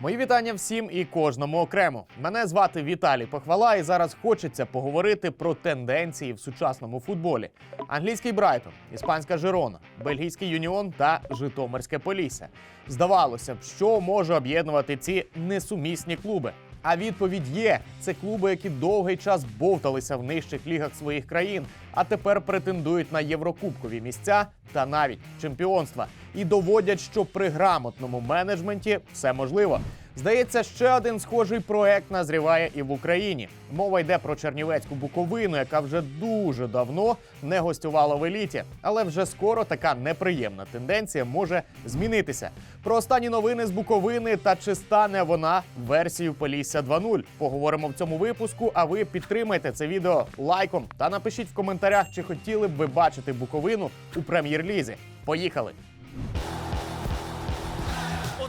Мої вітання всім і кожному окремо. Мене звати Віталій Похвала, і зараз хочеться поговорити про тенденції в сучасному футболі: англійський Брайтон, іспанська Жирона, бельгійський Юніон та Житомирське Полісся. Здавалося б, що може об'єднувати ці несумісні клуби. А відповідь є: це клуби, які довгий час бовталися в нижчих лігах своїх країн, а тепер претендують на єврокубкові місця та навіть чемпіонства, і доводять, що при грамотному менеджменті все можливо. Здається, ще один схожий проект назріває і в Україні. Мова йде про Чернівецьку Буковину, яка вже дуже давно не гостювала в еліті, але вже скоро така неприємна тенденція може змінитися. Про останні новини з Буковини та чи стане вона версією Полісся 2.0. Поговоримо в цьому випуску. А ви підтримайте це відео лайком та напишіть в коментарях, чи хотіли б ви бачити Буковину у прем'єр-лізі. Поїхали!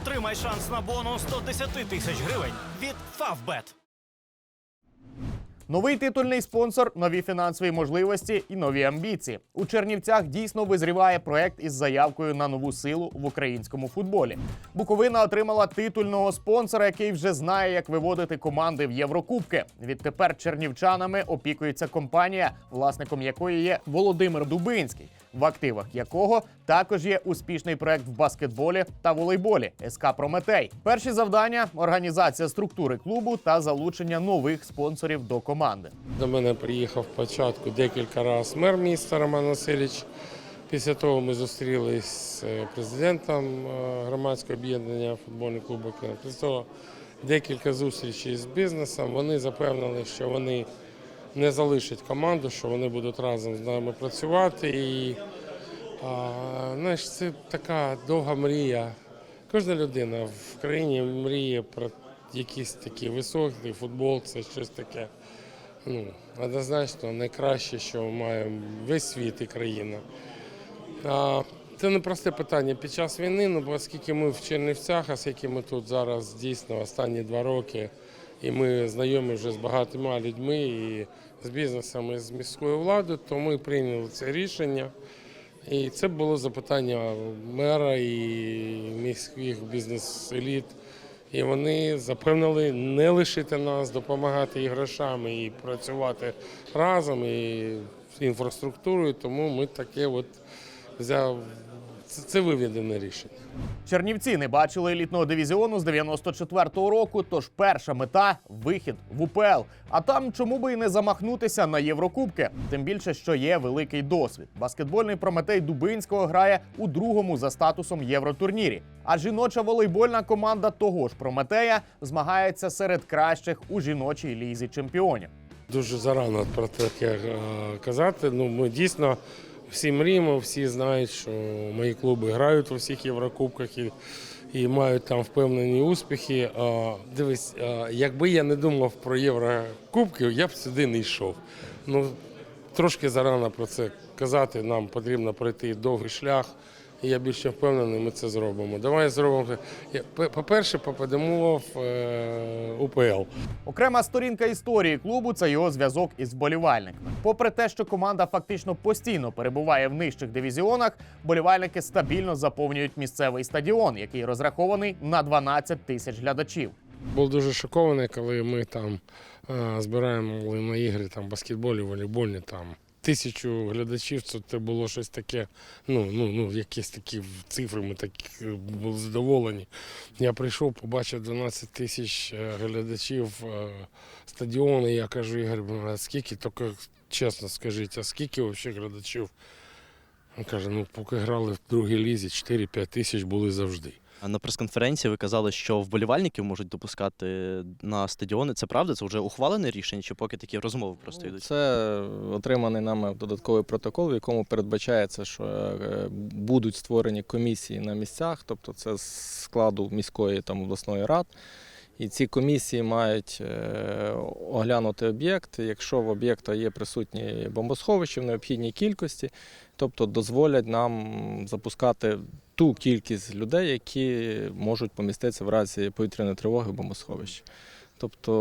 Отримай шанс на бонус 110 тисяч гривень від Favbet. Новий титульний спонсор, нові фінансові можливості і нові амбіції. У Чернівцях дійсно визріває проект із заявкою на нову силу в українському футболі. Буковина отримала титульного спонсора, який вже знає, як виводити команди в Єврокубки. Відтепер чернівчанами опікується компанія, власником якої є Володимир Дубинський, в активах якого також є успішний проект в баскетболі та волейболі СК Прометей. Перші завдання організація структури клубу та залучення нових спонсорів до команди. До мене приїхав спочатку декілька разів мер міста Роман Васильович. Після того ми зустрілись з е, президентом е, громадського об'єднання футбольний клуб «Океан». Після того декілька зустрічей з бізнесом. Вони запевнили, що вони не залишать команду, що вони будуть разом з нами працювати. І а, знаєш, це така довга мрія. Кожна людина в країні мріє про якийсь такий високий футбол, це щось таке. Ну, однозначно найкраще, що має весь світ і країна. А, Це не просте питання під час війни, ну оскільки ми в Чернівцях, оскільки ми тут зараз дійсно останні два роки, і ми знайомі вже з багатьма людьми і з бізнесом, і з міською владою, то ми прийняли це рішення. І це було запитання мера і міських бізнес-еліт. І вони запевнили не лишити нас, допомагати і грошами, і працювати разом, і інфраструктурою. Тому ми таке от взяв. Це, це виведене рішення. Чернівці не бачили елітного дивізіону з 94-го року. Тож перша мета вихід в УПЛ. А там чому би і не замахнутися на Єврокубки? Тим більше, що є великий досвід. Баскетбольний прометей Дубинського грає у другому за статусом євротурнірі. А жіноча волейбольна команда того ж Прометея змагається серед кращих у жіночій лізі чемпіонів. Дуже зарано про таке е, казати. Ну, ми дійсно всі мріємо, всі знають, що мої клуби грають у всіх Єврокубках і, і мають там впевнені успіхи. А, дивись, а, якби я не думав про Єврокубки, я б сюди не йшов. Ну, трошки зарано про це казати. Нам потрібно пройти довгий шлях. І я більше впевнений, ми це зробимо. Давай зробимо. по- По-перше, попадемо в е, УПЛ. Окрема сторінка історії клубу це його зв'язок із вболівальниками. Попри те, що команда фактично постійно перебуває в нижчих дивізіонах, вболівальники стабільно заповнюють місцевий стадіон, який розрахований на 12 тисяч глядачів. Був дуже шокований, коли ми там е, збираємо на ігри там баскетболі, волейбольні там. Тисячу глядачів, це, було щось таке, ну, ну, ну, якісь такі цифри, ми так е, були задоволені. Я прийшов, побачив 12 тисяч е, глядачів е, стадіону, і я кажу, Ігор, а скільки, тільки чесно скажіть, а скільки взагалі глядачів? Він каже, ну поки грали в другій лізі, 4-5 тисяч були завжди. На прес-конференції ви казали, що вболівальників можуть допускати на стадіони. Це правда? Це вже ухвалене рішення, чи поки такі розмови просто йдуть? Це отриманий нами додатковий протокол, в якому передбачається, що е, будуть створені комісії на місцях, тобто це з складу міської там обласної рад. І ці комісії мають е, оглянути об'єкт. Якщо в об'єкта є присутні бомбосховища в необхідній кількості, тобто дозволять нам запускати ту кількість людей, які можуть поміститися в разі повітряної тривоги в бомбосховищі. Тобто,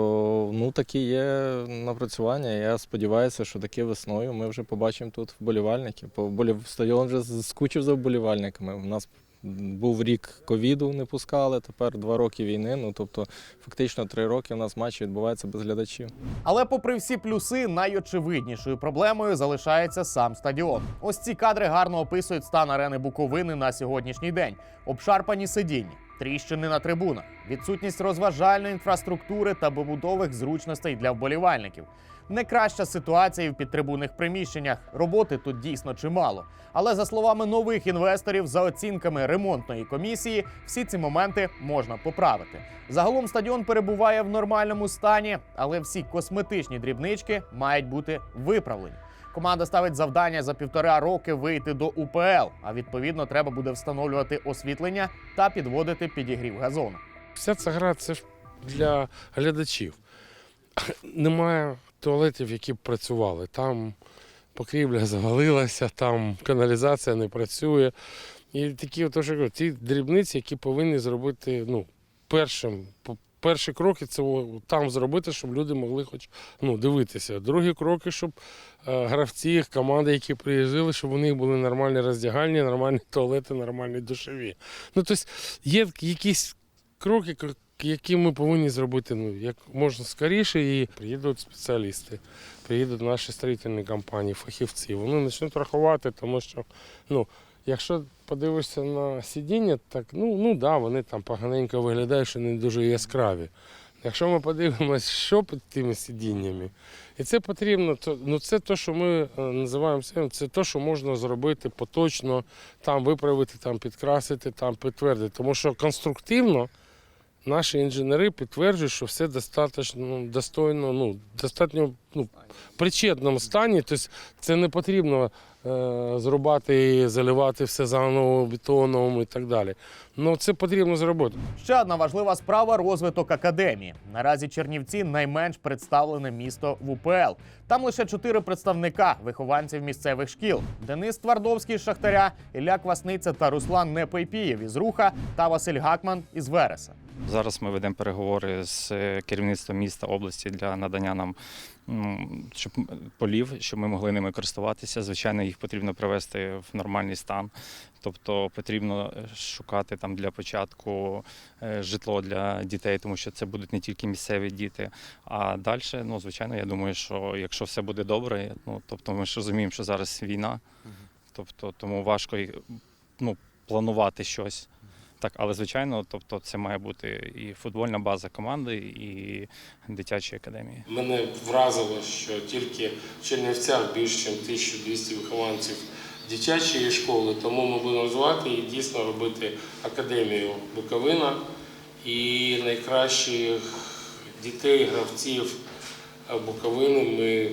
ну такі є напрацювання. Я сподіваюся, що таки весною ми вже побачимо тут вболівальників. Бо стадіон вже скучив за вболівальниками. У нас Був рік ковіду, не пускали, тепер два роки війни. Ну тобто, фактично три роки у нас матчі відбуваються без глядачів. Але, попри всі плюси, найочевиднішою проблемою залишається сам стадіон. Ось ці кадри гарно описують стан арени Буковини на сьогоднішній день: обшарпані сидіння, тріщини на трибунах, відсутність розважальної інфраструктури та побудових зручностей для вболівальників. Не краща ситуація і в підтрибунних приміщеннях. Роботи тут дійсно чимало. Але за словами нових інвесторів, за оцінками ремонтної комісії, всі ці моменти можна поправити. Загалом стадіон перебуває в нормальному стані, але всі косметичні дрібнички мають бути виправлені. Команда ставить завдання за півтора роки вийти до УПЛ, а відповідно треба буде встановлювати освітлення та підводити підігрів газону. Вся ця гра це ж для глядачів. Немає туалетів, які б працювали. Там покрівля завалилася, там каналізація не працює. І такі, от, що ті дрібниці, які повинні зробити ну, першим. Перші кроки це там зробити, щоб люди могли хоч ну, дивитися. Другі кроки, щоб е, гравці, команди, які приїжджали, щоб у них були нормальні роздягальні, нормальні туалети, нормальні душові. Ну, тобто є якісь кроки, які ми повинні зробити ну, як можна скоріше, і приїдуть спеціалісти, приїдуть наші строїтельні компанії, фахівці. Вони почнуть рахувати, тому що ну, якщо подивишся на сидіння, так ну, ну да, вони там поганенько виглядають, що не дуже яскраві. Якщо ми подивимося, що під тими сидіннями, і це потрібно, то ну це те, що ми е, називаємо це, те, що можна зробити поточно, там виправити, там підкрасити, там підтвердити. Тому що конструктивно наші інженери підтверджують, що все достатньо ну, достойно, ну, достатньо ну, причетному стані. Тобто це не потрібно зрубати і заливати все заново бетоном і так далі. Ну це потрібно зробити. Ще одна важлива справа розвиток академії. Наразі Чернівці найменш представлене місто в УПЛ. Там лише чотири представника вихованців місцевих шкіл: Денис Твардовський з Шахтаря, Ілля Квасниця та Руслан Непойпієв із Руха та Василь Гакман із Вереса. Зараз ми ведемо переговори з е, керівництвом міста області для надання нам щоб полів, щоб ми могли ними користуватися. Звичайно, їх потрібно привести в нормальний стан. Тобто потрібно е, шукати там для початку е, житло для дітей, тому що це будуть не тільки місцеві діти. А далі, ну звичайно, я думаю, що якщо все буде добре, ну тобто ми ж розуміємо, що зараз війна, тобто тому важко ну, планувати щось. Так, але звичайно, тобто це має бути і футбольна база команди, і дитячі академії. Мене вразило, що тільки в Чернівцях більше ніж 1200 вихованців дитячої школи, тому ми будемо розвивати і дійсно робити академію Буковина і найкращих дітей, гравців Буковини ми,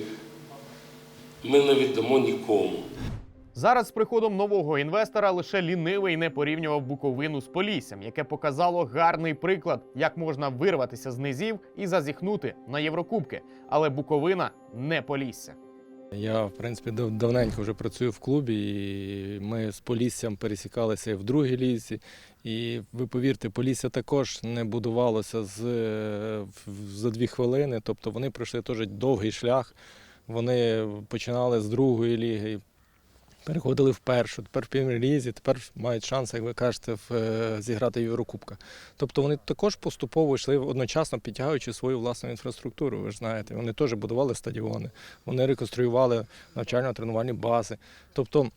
ми не віддамо нікому. Зараз з приходом нового інвестора лише лінивий не порівнював Буковину з Поліссям, яке показало гарний приклад, як можна вирватися з низів і зазіхнути на Єврокубки. Але Буковина не Полісся. Я, в принципі, дав- давненько вже працюю в клубі, і ми з Поліссям пересікалися в другій лізі. І ви повірте, Полісся також не будувалося з, е, за дві хвилини. Тобто вони пройшли теж довгий шлях. Вони починали з другої ліги, переходили в першу, тепер в прем'єр-лізі, тепер мають шанс, як ви кажете, в, е, зіграти в Єврокубках. Тобто вони також поступово йшли одночасно підтягуючи свою власну інфраструктуру. Ви ж знаєте, вони теж будували стадіони, вони реконструювали навчально-тренувальні бази. Тобто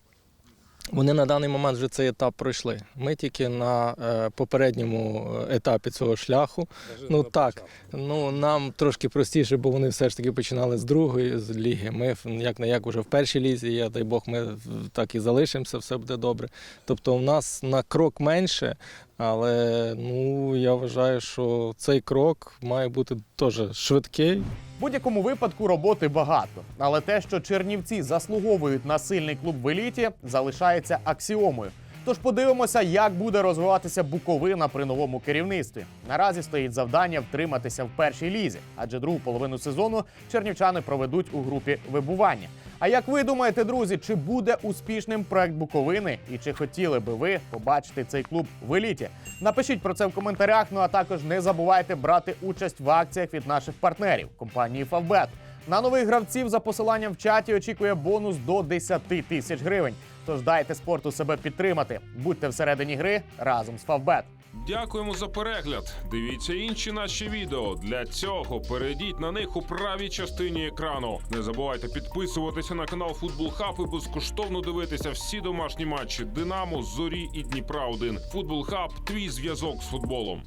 вони на даний момент вже цей етап пройшли. Ми тільки на е, попередньому е, етапі цього шляху. Ну так, ну нам трошки простіше, бо вони все ж таки починали з другої з ліги. Ми як на як вже в першій лізі. Я дай Бог, ми так і залишимося, все буде добре. Тобто, в нас на крок менше, але ну я вважаю, що цей крок має бути теж швидкий. Будь-якому випадку роботи багато, але те, що Чернівці заслуговують на сильний клуб в еліті, залишається аксіомою. Тож подивимося, як буде розвиватися Буковина при новому керівництві. Наразі стоїть завдання втриматися в першій лізі, адже другу половину сезону чернівчани проведуть у групі вибування. А як ви думаєте, друзі, чи буде успішним проект Буковини і чи хотіли би ви побачити цей клуб в еліті? Напишіть про це в коментарях. Ну а також не забувайте брати участь в акціях від наших партнерів компанії Фавбет. На нових гравців за посиланням в чаті очікує бонус до 10 тисяч гривень. Тож дайте спорту себе підтримати. Будьте всередині гри разом з Фавбет. Дякуємо за перегляд. Дивіться інші наші відео. Для цього перейдіть на них у правій частині екрану. Не забувайте підписуватися на канал Футбол Хаб і безкоштовно дивитися всі домашні матчі Динамо, Зорі і Дніпра 1 Футбол Хаб твій зв'язок з футболом.